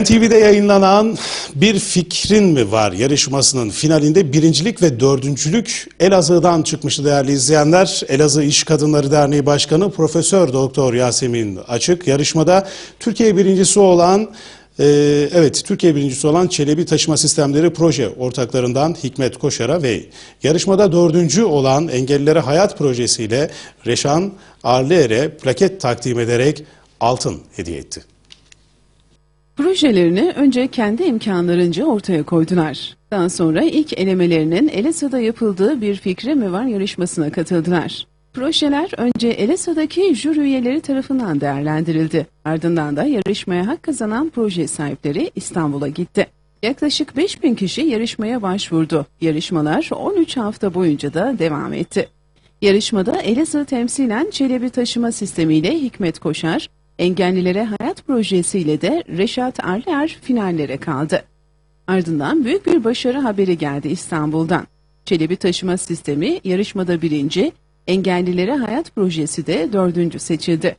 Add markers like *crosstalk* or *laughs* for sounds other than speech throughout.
NTV'de yayınlanan Bir Fikrin Mi Var yarışmasının finalinde birincilik ve dördüncülük Elazığ'dan çıkmıştı değerli izleyenler. Elazığ İş Kadınları Derneği Başkanı Profesör Doktor Yasemin Açık yarışmada Türkiye birincisi olan e, evet Türkiye birincisi olan Çelebi Taşıma Sistemleri Proje ortaklarından Hikmet Koşar'a ve yarışmada dördüncü olan Engellilere Hayat projesiyle Reşan Arlıer'e plaket takdim ederek altın hediye etti. Projelerini önce kendi imkanlarınca ortaya koydular. Daha sonra ilk elemelerinin Elazığ'da yapıldığı bir fikri mi var yarışmasına katıldılar. Projeler önce Elazığ'daki jüri üyeleri tarafından değerlendirildi. Ardından da yarışmaya hak kazanan proje sahipleri İstanbul'a gitti. Yaklaşık 5000 kişi yarışmaya başvurdu. Yarışmalar 13 hafta boyunca da devam etti. Yarışmada Elazığ temsilen Çelebi taşıma sistemiyle Hikmet Koşar, Engellilere Hayat projesiyle de Reşat Arler finallere kaldı. Ardından büyük bir başarı haberi geldi İstanbul'dan. Çelebi taşıma sistemi yarışmada birinci, Engellilere Hayat projesi de dördüncü seçildi.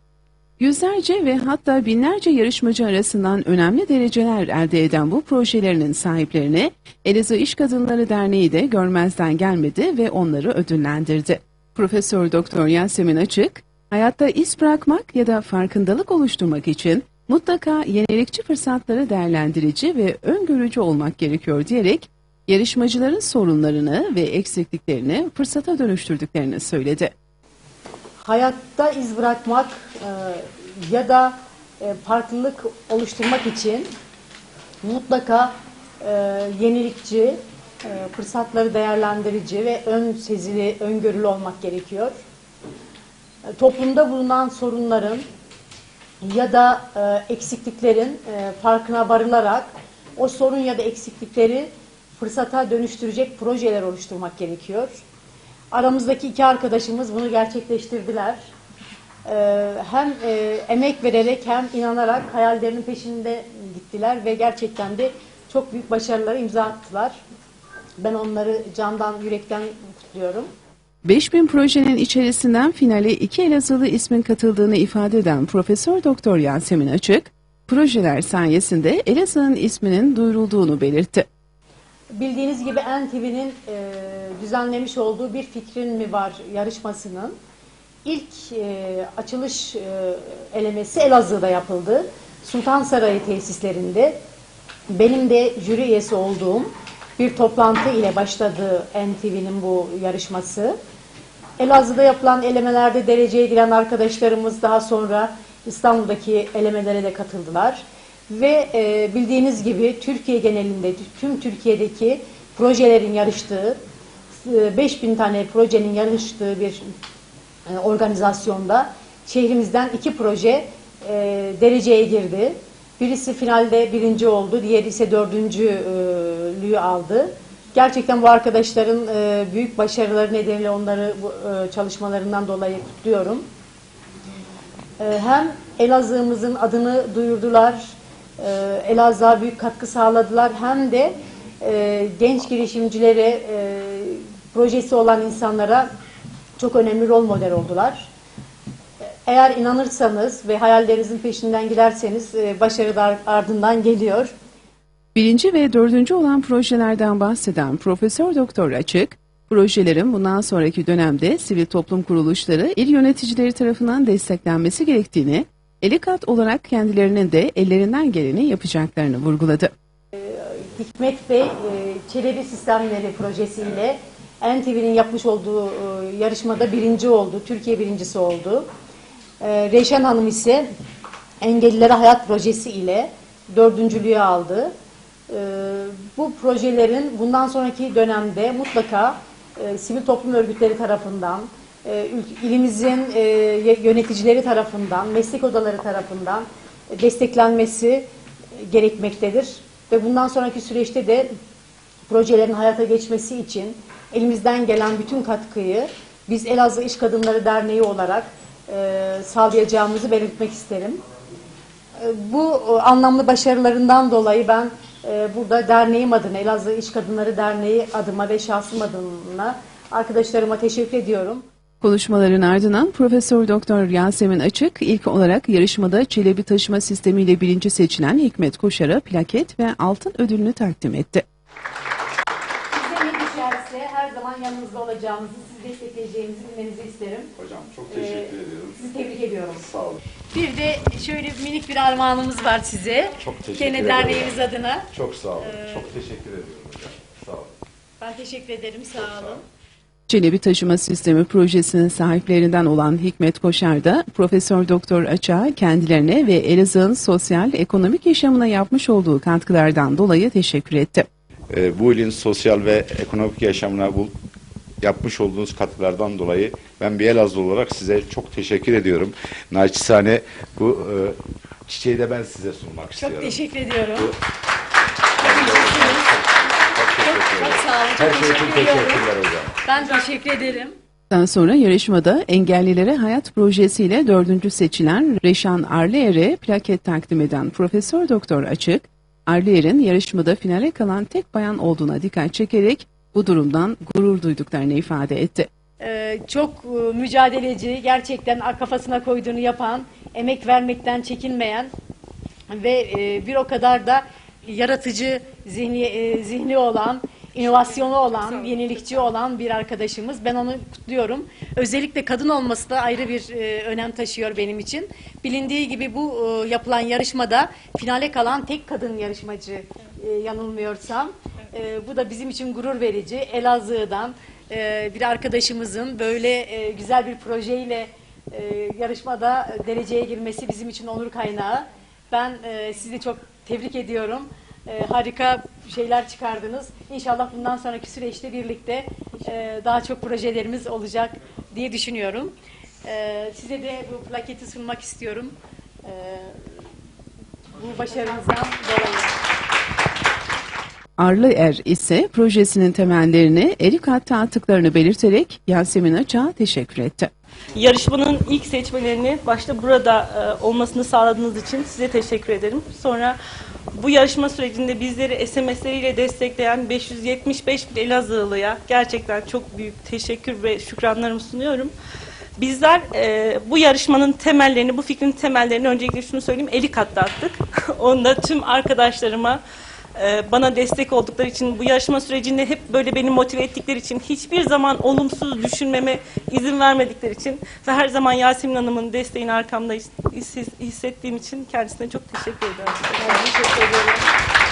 Yüzlerce ve hatta binlerce yarışmacı arasından önemli dereceler elde eden bu projelerinin sahiplerine Elazığ İş Kadınları Derneği de görmezden gelmedi ve onları ödüllendirdi. Profesör Doktor Yasemin Açık, hayatta iz bırakmak ya da farkındalık oluşturmak için mutlaka yenilikçi fırsatları değerlendirici ve öngörücü olmak gerekiyor diyerek yarışmacıların sorunlarını ve eksikliklerini fırsata dönüştürdüklerini söyledi. hayatta iz bırakmak e, ya da e, farklılık oluşturmak için mutlaka e, yenilikçi, e, fırsatları değerlendirici ve ön sezili, öngörülü olmak gerekiyor. E, toplumda bulunan sorunların ya da e, eksikliklerin e, farkına varılarak o sorun ya da eksiklikleri fırsata dönüştürecek projeler oluşturmak gerekiyor. Aramızdaki iki arkadaşımız bunu gerçekleştirdiler. Ee, hem e, emek vererek hem inanarak hayallerinin peşinde gittiler ve gerçekten de çok büyük başarılara imza attılar. Ben onları candan, yürekten kutluyorum. 5000 projenin içerisinden finale iki Elazığlı ismin katıldığını ifade eden Profesör Doktor Yasemin Açık, projeler sayesinde Elazığ'ın isminin duyurulduğunu belirtti. Bildiğiniz gibi NTV'nin e, düzenlemiş olduğu bir fikrin mi var yarışmasının ilk e, açılış e, elemesi Elazığ'da yapıldı. Sultan Sarayı tesislerinde benim de jüri üyesi olduğum bir toplantı ile başladı NTV'nin bu yarışması. Elazığ'da yapılan elemelerde dereceye giren arkadaşlarımız daha sonra İstanbul'daki elemelere de katıldılar. Ve e, bildiğiniz gibi Türkiye genelinde tüm Türkiye'deki projelerin yarıştığı, e, 5000 tane projenin yarıştığı bir e, organizasyonda şehrimizden iki proje e, dereceye girdi. Birisi finalde birinci oldu, diğeri ise dördüncülüğü aldı. Gerçekten bu arkadaşların e, büyük başarıları nedeniyle onları bu e, çalışmalarından dolayı kutluyorum. E, hem Elazığ'ımızın adını duyurdular, e, Elazığ'a büyük katkı sağladılar hem de e, genç girişimcilere, e, projesi olan insanlara çok önemli rol model oldular. Eğer inanırsanız ve hayallerinizin peşinden giderseniz e, başarı da ardından geliyor. Birinci ve dördüncü olan projelerden bahseden Profesör Doktor Açık, projelerin bundan sonraki dönemde sivil toplum kuruluşları, il yöneticileri tarafından desteklenmesi gerektiğini, elikat olarak kendilerinin de ellerinden geleni yapacaklarını vurguladı. Hikmet Bey e, Çelebi Sistemleri projesiyle NTV'nin yapmış olduğu e, yarışmada birinci oldu. Türkiye birincisi oldu. E, Reyşan Hanım ise Engellilere Hayat projesi ile dördüncülüğü aldı. E, Bu projelerin bundan sonraki dönemde mutlaka e, sivil toplum örgütleri tarafından, e, ilimizin e, yöneticileri tarafından, meslek odaları tarafından e, desteklenmesi e, gerekmektedir. Ve bundan sonraki süreçte de projelerin hayata geçmesi için elimizden gelen bütün katkıyı biz Elazığ İş Kadınları Derneği olarak e, sağlayacağımızı belirtmek isterim. E, Bu e, anlamlı başarılarından dolayı ben burada derneğim adına, Elazığ İş Kadınları Derneği adıma ve şahsım adına arkadaşlarıma teşekkür ediyorum. Konuşmaların ardından Profesör Doktor Yasemin Açık ilk olarak yarışmada çelebi taşıma sistemiyle birinci seçilen Hikmet Koşar'a plaket ve altın ödülünü takdim etti. Size ne düşerse her zaman yanınızda olacağımızı, sizi destekleyeceğimizi bilmenizi isterim. Hocam çok Ee, teşekkür ediyorum. Sizi tebrik ediyorum. Sağ olun. Bir de şöyle minik bir armağanımız var size. Çok teşekkür Gene ederim. derneğimiz adına. Çok sağ olun. Çok teşekkür ediyorum hocam. Sağ olun. Ben teşekkür ederim. Sağ olun. Çelebi taşıma sistemi projesinin sahiplerinden olan Hikmet Koşar da Profesör Doktor Açık'a kendilerine ve Elazığ'ın sosyal ekonomik yaşamına yapmış olduğu katkılardan dolayı teşekkür etti. Ee, bu ilin sosyal ve ekonomik yaşamına bu yapmış olduğunuz katkılardan dolayı ben bir Elazığ olarak size çok teşekkür ediyorum. Naçizane bu e, çiçeği de ben size sunmak Çok istiyorum. teşekkür ediyorum. Çok teşekkür Çok sağ olun. Her Çok şey için teşekkür ediyorum. teşekkürler hocam. Ben teşekkür ederim. Daha sonra yarışmada engellilere hayat projesiyle dördüncü seçilen Reşan Arleyer'e plaket takdim eden Profesör Doktor Açık, Arleyer'in yarışmada finale kalan tek bayan olduğuna dikkat çekerek bu durumdan gurur duyduklarını ifade etti. Ee, çok e, mücadeleci, gerçekten kafasına koyduğunu yapan, emek vermekten çekinmeyen ve e, bir o kadar da yaratıcı zihni, e, zihni olan, inovasyonu olan, yenilikçi olan bir arkadaşımız. Ben onu kutluyorum. Özellikle kadın olması da ayrı bir e, önem taşıyor benim için. Bilindiği gibi bu e, yapılan yarışmada finale kalan tek kadın yarışmacı e, yanılmıyorsam. E, bu da bizim için gurur verici. Elazığ'dan e, bir arkadaşımızın böyle e, güzel bir projeyle e, yarışmada dereceye girmesi bizim için onur kaynağı. Ben e, sizi çok tebrik ediyorum. E, harika şeyler çıkardınız. İnşallah bundan sonraki süreçte birlikte e, daha çok projelerimiz olacak diye düşünüyorum. E, size de bu plaketi sunmak istiyorum. E, bu başarınızdan dolayı. Arlı Er ise projesinin temellerini erik hatta attıklarını belirterek Yasemin Açık'a teşekkür etti. Yarışmanın ilk seçmelerini başta burada e, olmasını sağladığınız için size teşekkür ederim. Sonra bu yarışma sürecinde bizleri SMS'leriyle destekleyen 575 bin Elazığlı'ya gerçekten çok büyük teşekkür ve şükranlarımı sunuyorum. Bizler e, bu yarışmanın temellerini, bu fikrin temellerini öncelikle şunu söyleyeyim, elik hatta attık. *laughs* Onu da tüm arkadaşlarıma, e, bana destek oldukları için, bu yarışma sürecinde hep böyle beni motive ettikleri için, hiçbir zaman olumsuz düşünmeme izin vermedikleri için ve her zaman Yasemin Hanım'ın desteğini arkamda his- his- hissettiğim için kendisine çok teşekkür ederim. Teşekkür ediyorum.